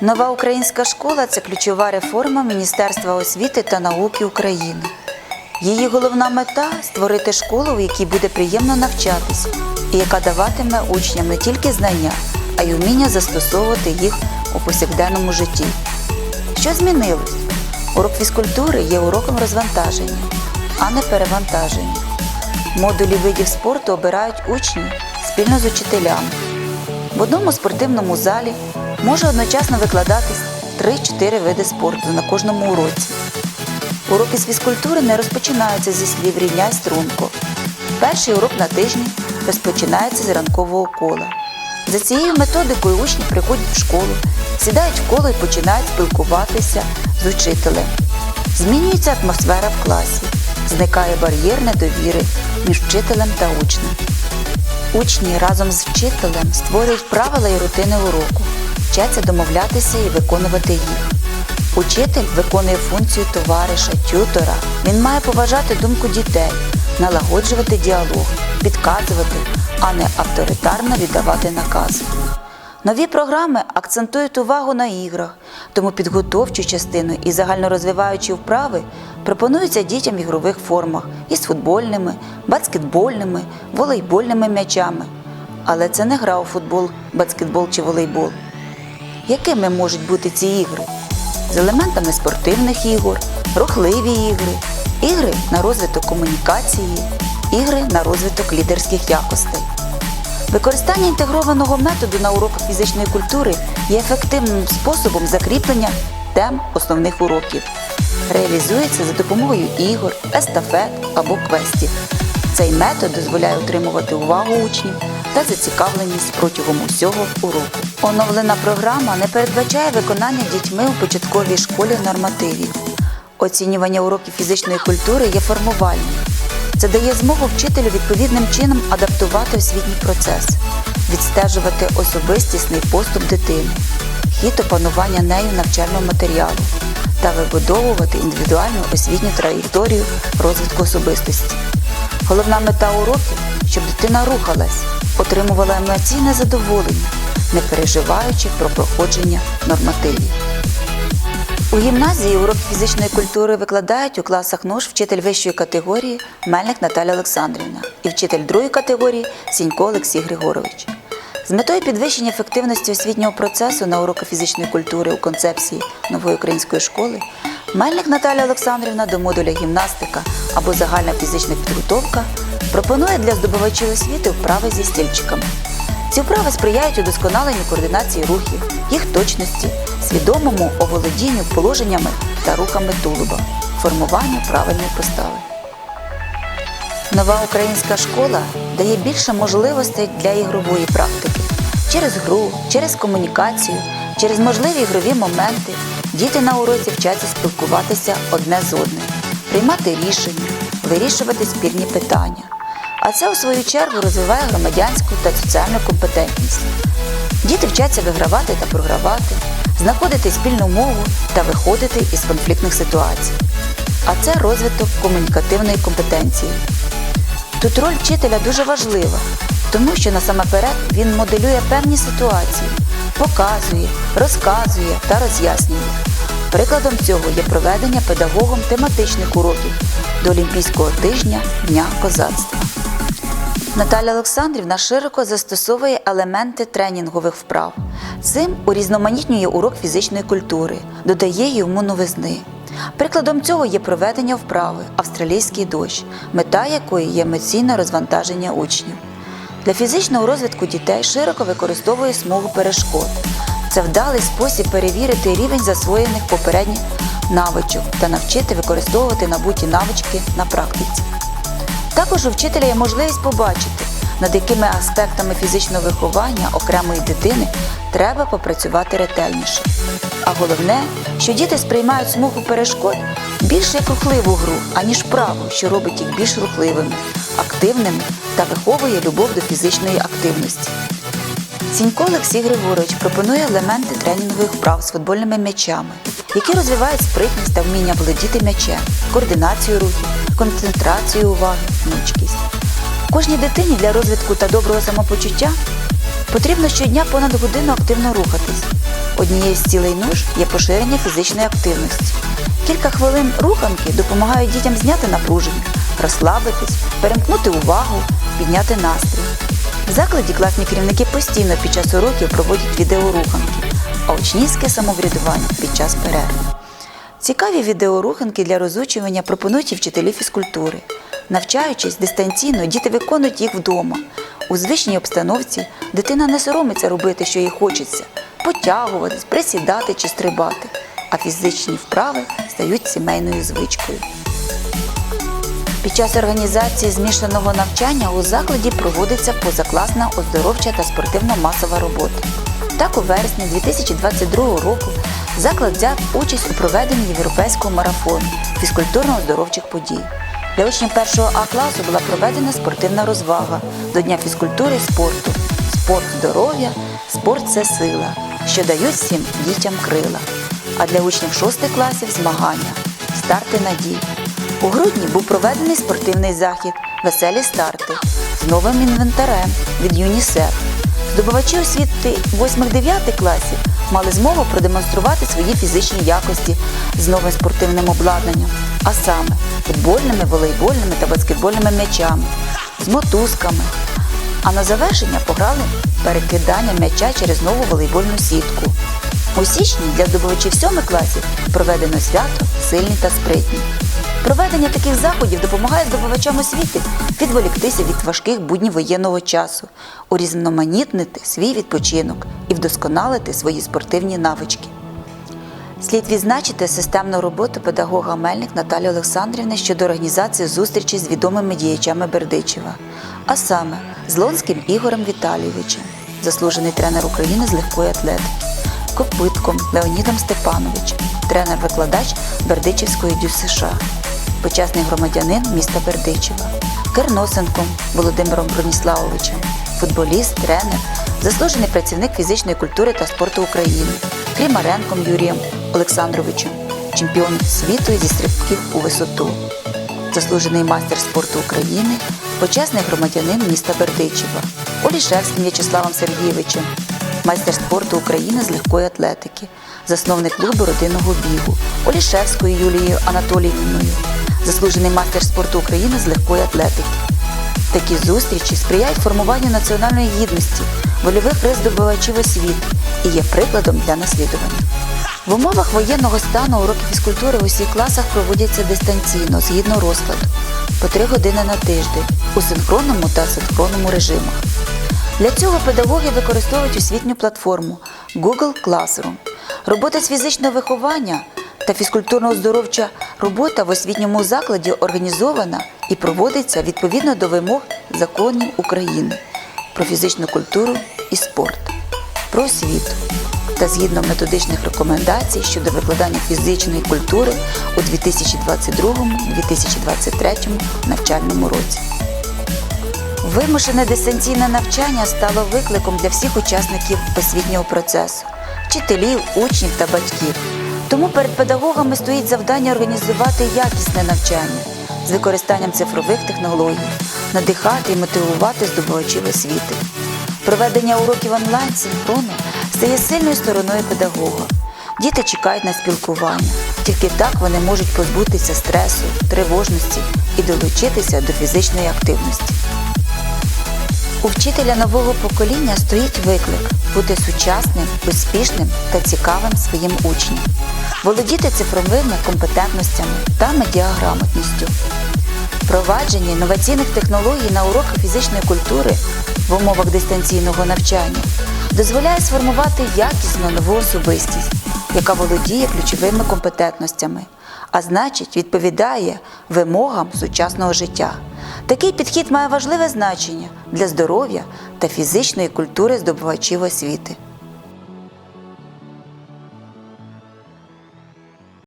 Нова українська школа це ключова реформа Міністерства освіти та науки України. Її головна мета створити школу, в якій буде приємно навчатись, і яка даватиме учням не тільки знання, а й вміння застосовувати їх у повсякденному житті. Що змінилось? Урок фізкультури є уроком розвантаження, а не перевантаження. Модулі видів спорту обирають учні спільно з учителями. В одному спортивному залі може одночасно викладатись 3-4 види спорту на кожному уроці. Уроки з фізкультури не розпочинаються зі слів рівняй струнко. Перший урок на тижні розпочинається з ранкового кола. За цією методикою учні приходять в школу, сідають в коло і починають спілкуватися з учителем. Змінюється атмосфера в класі, зникає бар'єр недовіри між вчителем та учнем. Учні разом з вчителем створюють правила і рутини уроку, вчаться домовлятися і виконувати їх. Учитель виконує функцію товариша, тютора. Він має поважати думку дітей, налагоджувати діалог, підказувати, а не авторитарно віддавати накази. Нові програми акцентують увагу на іграх, тому підготовчу частину і загальнорозвиваючі вправи пропонуються дітям в ігрових формах із футбольними, баскетбольними, волейбольними м'ячами. Але це не гра у футбол, баскетбол чи волейбол. Якими можуть бути ці ігри? З елементами спортивних ігор, рухливі ігри, ігри на розвиток комунікації, ігри на розвиток лідерських якостей. Використання інтегрованого методу на уроках фізичної культури є ефективним способом закріплення тем основних уроків. Реалізується за допомогою ігор, естафет або квестів. Цей метод дозволяє утримувати увагу учнів та зацікавленість протягом усього уроку. Оновлена програма не передбачає виконання дітьми у початковій школі нормативів. Оцінювання уроків фізичної культури є формувальним. Це дає змогу вчителю відповідним чином адаптувати освітній процес, відстежувати особистісний поступ дитини, хід опанування нею навчального матеріалу та вибудовувати індивідуальну освітню траєкторію розвитку особистості. Головна мета уроків, щоб дитина рухалась, отримувала емоційне задоволення, не переживаючи про проходження нормативів. У гімназії урок фізичної культури викладають у класах НОШ вчитель вищої категорії Мельник Наталя Олександрівна і вчитель другої категорії Сінько Олексій Григорович. З метою підвищення ефективності освітнього процесу на уроки фізичної культури у концепції нової української школи Мельник Наталя Олександрівна до модуля гімнастика або загальна фізична підготовка пропонує для здобувачів освіти вправи зі стільчиками. Ці вправи сприяють удосконаленню координації рухів, їх точності, свідомому оволодінню положеннями та рухами тулуба, формуванню правильної постави. Нова українська школа дає більше можливостей для ігрової практики. Через гру, через комунікацію, через можливі ігрові моменти діти на уроці вчаться спілкуватися одне з одним, приймати рішення, вирішувати спірні питання. А це, у свою чергу, розвиває громадянську та соціальну компетентність. Діти вчаться вигравати та програвати, знаходити спільну мову та виходити із конфліктних ситуацій. А це розвиток комунікативної компетенції. Тут роль вчителя дуже важлива, тому що насамперед він моделює певні ситуації, показує, розказує та роз'яснює. Прикладом цього є проведення педагогом тематичних уроків до Олімпійського тижня Дня козацтва. Наталя Олександрівна широко застосовує елементи тренінгових вправ. Цим урізноманітнює урок фізичної культури, додає йому новизни. Прикладом цього є проведення вправи Австралійський дощ, мета якої є емоційне розвантаження учнів. Для фізичного розвитку дітей широко використовує смугу перешкод. Це вдалий спосіб перевірити рівень засвоєних попередніх навичок та навчити використовувати набуті навички на практиці. Також у вчителя є можливість побачити, над якими аспектами фізичного виховання окремої дитини треба попрацювати ретельніше. А головне, що діти сприймають смугу перешкод більш як рухливу гру, аніж праву, що робить їх більш рухливими, активними та виховує любов до фізичної активності. Сінько Олексій Григорович пропонує елементи тренінгових вправ з футбольними м'ячами, які розвивають спритність та вміння володіти м'ячем, координацію рухів, концентрацію уваги, гнучкість. Кожній дитині для розвитку та доброго самопочуття Потрібно щодня понад годину активно рухатись. Однією з цілей нуж є поширення фізичної активності. Кілька хвилин руханки допомагають дітям зняти напруження, розслабитись, перемкнути увагу, підняти настрій. В закладі класні керівники постійно під час уроків проводять відеоруханки, а учнівське самоврядування під час перерв. Цікаві відеоруханки для розучування пропонують і вчителі фізкультури. Навчаючись дистанційно, діти виконують їх вдома. У звичній обстановці дитина не соромиться робити, що їй хочеться, потягуватись, присідати чи стрибати, а фізичні вправи стають сімейною звичкою. Під час організації змішаного навчання у закладі проводиться позакласна оздоровча та спортивно-масова робота. Так, у вересні 2022 року заклад взяв участь у проведенні європейського марафону фізкультурно-оздоровчих подій. Для учнів першого А класу була проведена спортивна розвага до Дня фізкультури і спорту. Спорт здоров'я, спорт це сила, що дають всім дітям крила. А для учнів шостих класів змагання старти надій. У грудні був проведений спортивний захід Веселі старти з новим інвентарем від ЮНІСЕФ. Здобувачі освіти 8-9 класів мали змогу продемонструвати свої фізичні якості з новим спортивним обладнанням, а саме футбольними, волейбольними та баскетбольними м'ячами, з мотузками. А на завершення пограли перекидання м'яча через нову волейбольну сітку. У січні для здобувачів 7 класів проведено свято сильні та спритні. Проведення таких заходів допомагає здобувачам освіти відволіктися від важких буднів воєнного часу, урізноманітнити свій відпочинок і вдосконалити свої спортивні навички. Слід відзначити системну роботу педагога Мельник Наталі Олександрівни щодо організації зустрічі з відомими діячами Бердичева, а саме з Лонським Ігорем Віталійовичем, заслужений тренер України з легкої атлетики, Копитком Леонідом Степановичем, тренер-викладач Бердичівської дю США, почесний громадянин міста Бердичева, Керносенком Володимиром Броніславовичем, футболіст, тренер, заслужений працівник фізичної культури та спорту України, Крімаренком Юрієм Олександровичем, чемпіон світу зі стрибків у висоту, заслужений майстер спорту України, почесний громадянин міста Бердичева, Олішевським В'ячеславом Сергійовичем, майстер спорту України з легкої атлетики, засновник клубу родинного бігу, Олішевською Юлією Анатоліївною, заслужений майстер спорту України з легкої атлетики. Такі зустрічі сприяють формуванню національної гідності, вольових рис здобувачів освіти і є прикладом для наслідування. В умовах воєнного стану уроки фізкультури в усіх класах проводяться дистанційно згідно розкладу по три години на тиждень у синхронному та асинхронному режимах. Для цього педагоги використовують освітню платформу Google Classroom. Робота з фізичного виховання та фізкультурно-оздоровча робота в освітньому закладі організована і проводиться відповідно до вимог законів України про фізичну культуру і спорт, про освіту та згідно методичних рекомендацій щодо викладання фізичної культури у 2022-2023 навчальному році. Вимушене дистанційне навчання стало викликом для всіх учасників освітнього процесу, вчителів, учнів та батьків. Тому перед педагогами стоїть завдання організувати якісне навчання з використанням цифрових технологій, надихати і мотивувати здобувачів освіти. Проведення уроків онлайн синхронно стає сильною стороною педагога. Діти чекають на спілкування. Тільки так вони можуть позбутися стресу, тривожності і долучитися до фізичної активності. У вчителя нового покоління стоїть виклик бути сучасним, успішним та цікавим своїм учням, володіти цифровими компетентностями та медіаграмотністю. Впровадження інноваційних технологій на уроках фізичної культури в умовах дистанційного навчання дозволяє сформувати якісно нову особистість, яка володіє ключовими компетентностями, а значить відповідає вимогам сучасного життя. Такий підхід має важливе значення для здоров'я та фізичної культури здобувачів освіти.